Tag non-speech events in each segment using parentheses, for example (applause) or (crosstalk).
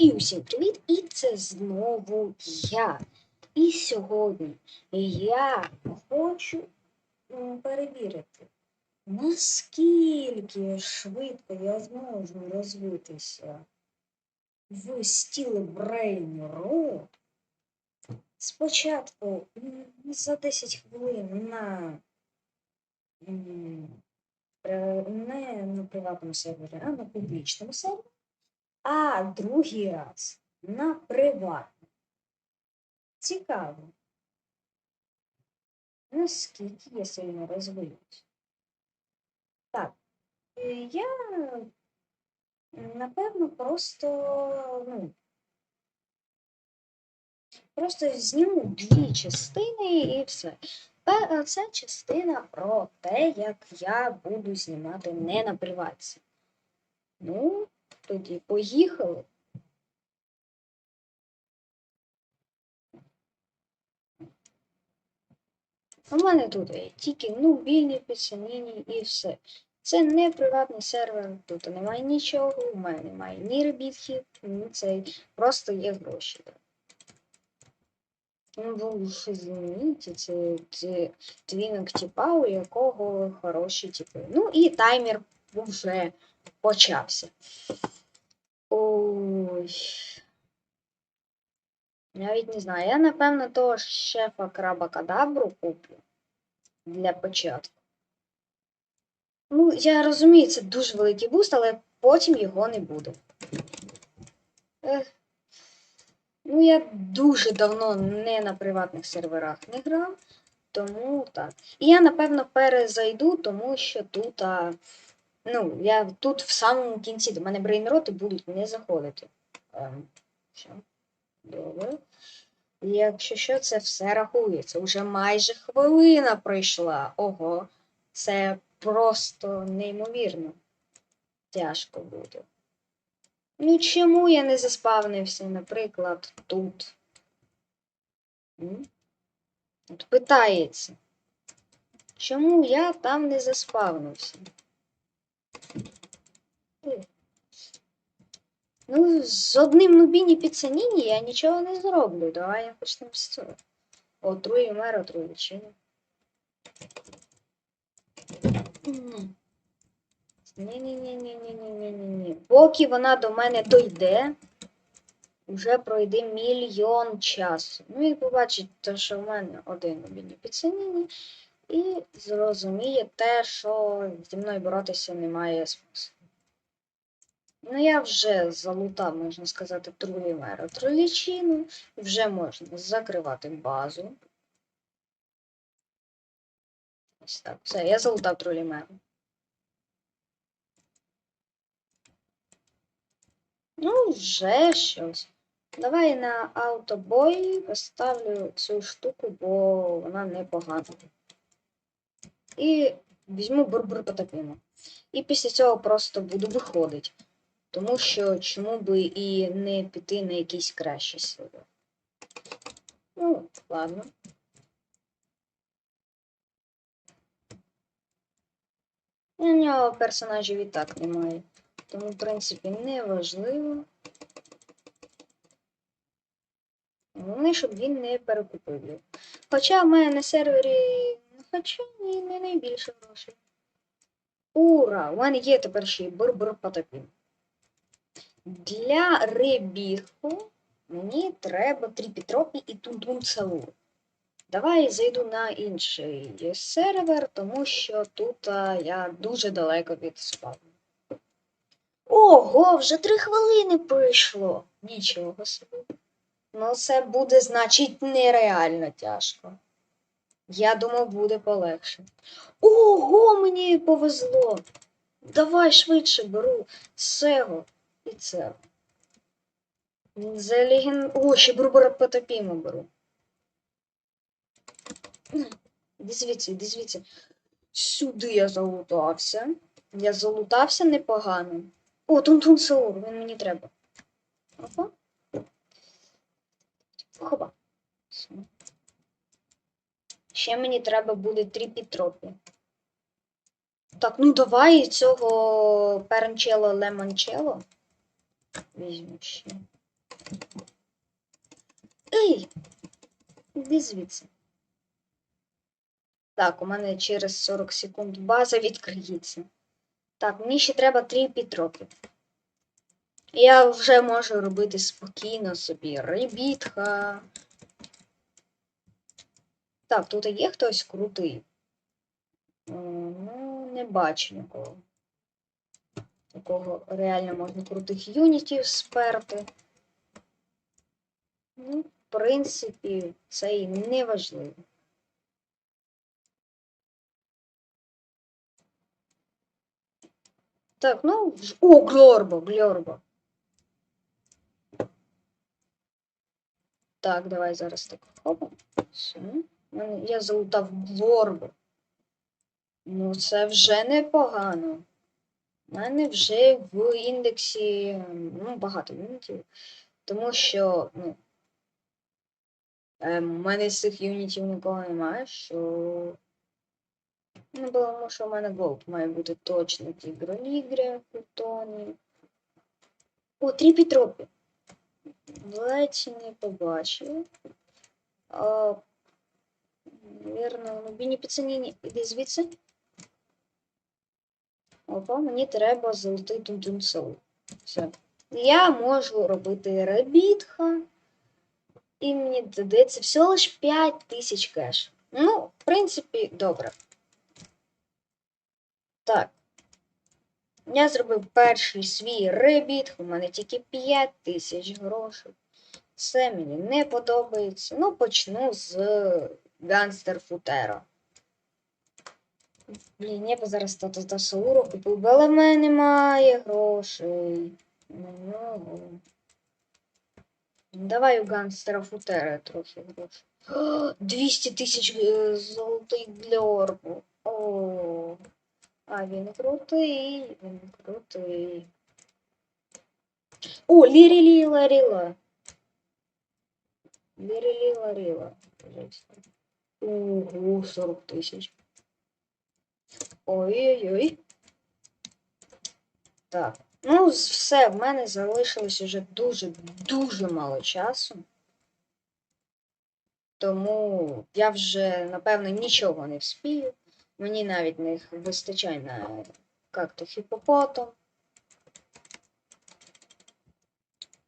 І усім привіт! І це знову я. І сьогодні я хочу перевірити, наскільки швидко я зможу розвитися в Steel Brain Road. Спочатку за 10 хвилин на не на приватному сервері, а на публічному сервері. А другий раз на приватну. Цікаво. Наскільки я сильно розвинусь. Так, е, я напевно просто, ну, просто зніму дві частини і все. Пе- Це частина про те, як я буду знімати не на приватці. Ну, тоді поїхали. У мене тут є тільки ну, вільні підсаніння і все. Це не приватний сервер, тут немає нічого, у мене немає ні ребітків, ні цей. Просто є гроші. Ну, ж це, це твінок типа, у якого хороші типи. Ну і таймер вже почався. Ой. Навіть не знаю. Я, напевно, того ж шефа краба кадабру куплю для початку. Ну, я розумію, це дуже великий буст, але потім його не буде. Ех. Ну, я дуже давно не на приватних серверах не грав, тому так. І я, напевно, перезайду, тому що тут. А, ну, я тут в самому кінці до мене брейнроти будуть не заходити. Ем, що? Добре. Якщо що, це все рахується. Уже майже хвилина пройшла. Ого, це просто неймовірно. Тяжко буде. Ну чому я не заспавнився, наприклад, тут? От питається. Чому я там не заспавнився? Ну, з одним нубіні підсаніні я нічого не зроблю. Давай я почнемо з цього. Отрує мер, отрує лічину. Ні-ні-ні-ні-ні-ні-ні-ні. Поки вона до мене дойде, вже пройде мільйон часу. Ну і побачить те, що в мене один нубіні підсаніні. І зрозуміє те, що зі мною боротися немає смислу. Ну, я вже залутав, можна сказати, трулімера тролічину. Вже можна закривати базу. Ось так. Все, я залутав тролімеру. Ну, вже щось. Давай на автобой поставлю цю штуку, бо вона непогана. І візьму бурбур потопіну. І після цього просто буду виходити. Тому що чому би і не піти на якийсь кращий сервер. Ну, ладно. У нього персонажів і так немає. Тому, в принципі, не важливо. Головне, щоб він не перекупив. Хоча в мене на сервері. Хоча ні, не найбільше грошей. Ура! У мене є тепер ще й бурбур потопін. Для ребіху мені треба тріпітропі і тунтун целур. Давай зайду на інший сервер, тому що тут а, я дуже далеко від спавну. Ого, вже три хвилини пройшло. Нічого собі. Ну, це буде, значить, нереально тяжко. Я думав, буде полегше. Ого, мені повезло. Давай швидше беру цього і це. За. О, ще Бурбара Потопіма беру. Іди звідси. Сюди я залутався. Я залутався непогано. О, Тунтун Саур, він мені треба. Опа. Хоба. Ще мені треба буде тріпітропі. Так, ну давай цього перенчело лемончело. Візьму ще. Ей! Іди звідси. Так, у мене через 40 секунд база відкриється. Так, мені ще треба 3-5. Я вже можу робити спокійно собі ребітха. Так, тут є хтось крутий. Ну, не бачу нікого. Такого реально можна крутих юнітів сперти. Ну, в принципі, це і не важливо. Так, ну. О, Глорбо, Глорбо. Так, давай зараз так. Опа. Все. Мене- Я залутав Глорбо. Ну, це вже непогано. У мене вже в індексі ну, багато юнітів. Тому що, ну. Ем, у мене з цих юнітів нікого немає, що. Ну, тому що в мене голд має бути точно тігролігря, футоні. О, три Петропі. Ледь не побачив. А, Вірно, ну Біні Піцаніні, іди звідси. Опа, мені треба золотий тунтунсоу. Все. Я можу робити ребітха. І мені додається всього лиш 5 тисяч кеш. Ну, в принципі, добре. Так. Я зробив перший свій ребіт, у мене тільки 5 тисяч грошей. Це мені не подобається. Ну, почну з Ганстер Футера. Блін, я б зараз тата та Сауру купив, би, але в мене немає грошей. Ну, Давай у Ганстера Футера трохи грошей. (gasps) О, 200 тисяч е, золотий для орбу. О, а він крутий, він крутий. О, Лірілі Ларіла. Лірілі Ларіла. Ого, 40 тисяч. Ой-ой-ой. Так. Ну, все, в мене залишилось уже дуже-дуже мало часу. Тому я вже, напевно, нічого не вспію. Мені навіть не вистачає на какту хіпопотом.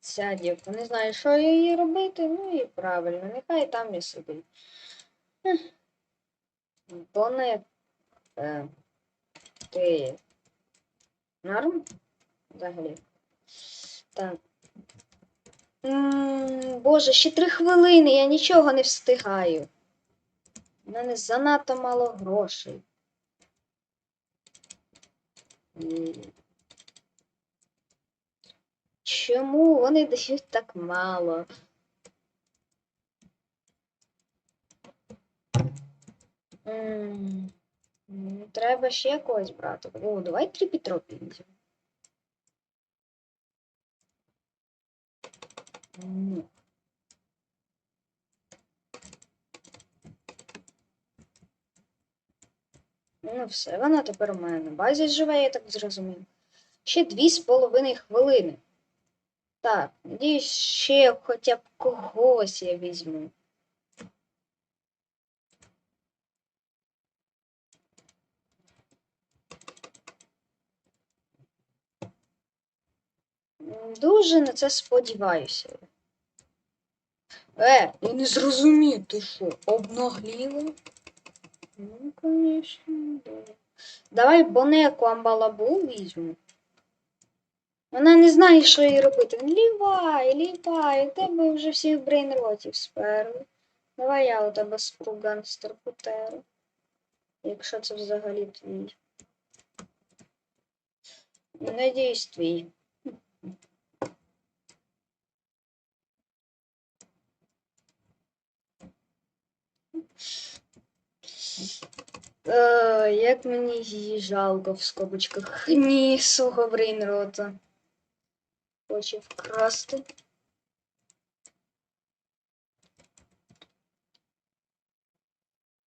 Ця дівка не знає, що їй робити, ну і правильно, нехай там і сидить. Не е, ти норм? Взагалі. Так. М, Боже, ще три хвилини, я нічого не встигаю. У мене занадто мало грошей. Чому вони дають так мало? Треба ще когось брати. О, давай три Петропі візьмемо. Ну. Ну, все, вона тепер у мене на базі живе, я так зрозумів. Ще дві з половиною хвилини. Так, надіюсь, ще хоча б когось я візьму. Дуже на це сподіваюся. Е, я не зрозумів, ти що, обнагліла? Ну, конечно, да. Давай Бонеку Амбалабу візьму. Вона не знає, що їй робити. Лівай, лівай, у тебе вже всіх брейнротів сперли. Давай я у тебе спру Путеру. Якщо це взагалі твій. Надіюсь, твій. Е, як мені її жалко в скобочках. Ні, сухо брейнрота. Хоче вкрасти.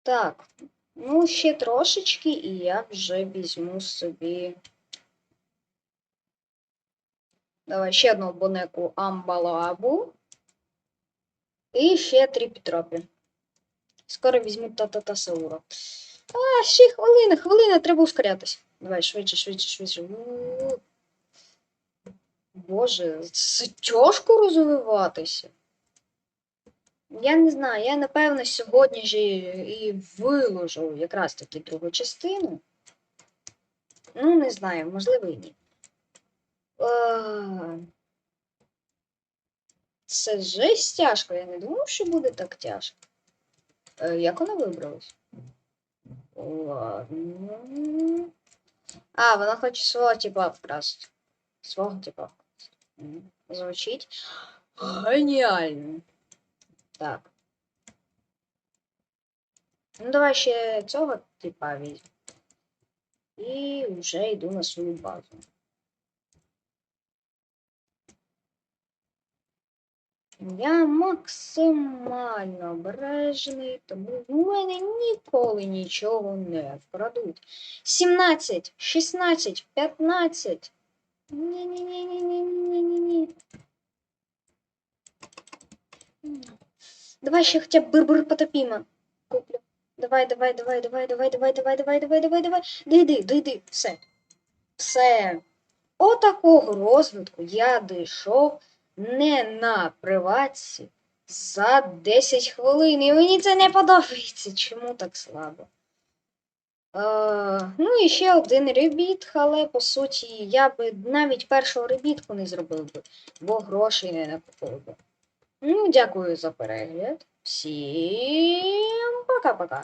Так, ну ще трошечки, і я вже візьму собі. Давай ще одну бонеку Амбалабу. І ще три Петропі. Скоро візьму та-та-та Саура. А, ще хвилина, хвилина, треба ускорятись. Давай, швидше, швидше, швидше. Боже, це тяжко розвиватися. Я не знаю, я напевно сьогодні ж і, виложу якраз таки другу частину. Ну, не знаю, можливо і ні. Це жесть тяжко, я не думав, що буде так тяжко. Е, Як вона вибралась? Ладно. А, вона хоче свого типа вкрасти. Свого типа вкрасти. Звучить геніально. Так. Ну, давай ще цього типа візьму. І вже йду на свою базу. Я максимально обережний, тому в мене ніколи нічого не вкрадуть. 17, 16, 15. Ні-ні-ні-ні-ні-ні-ні-ні. Давай ще хоча б бир-бир потопіма. Куплю. Давай, давай, давай, давай, давай, давай, давай, давай, давай, давай, давай. Дійди, дійди. Все. Все. Отакого розвитку я дійшов не на приватці за 10 хвилин. І мені це не подобається. Чому так слабо? Е, ну і ще один ребіт, але по суті я би навіть першого ребітку не зробив би, бо грошей не накупив би. Ну, дякую за перегляд. Всім пока-пока.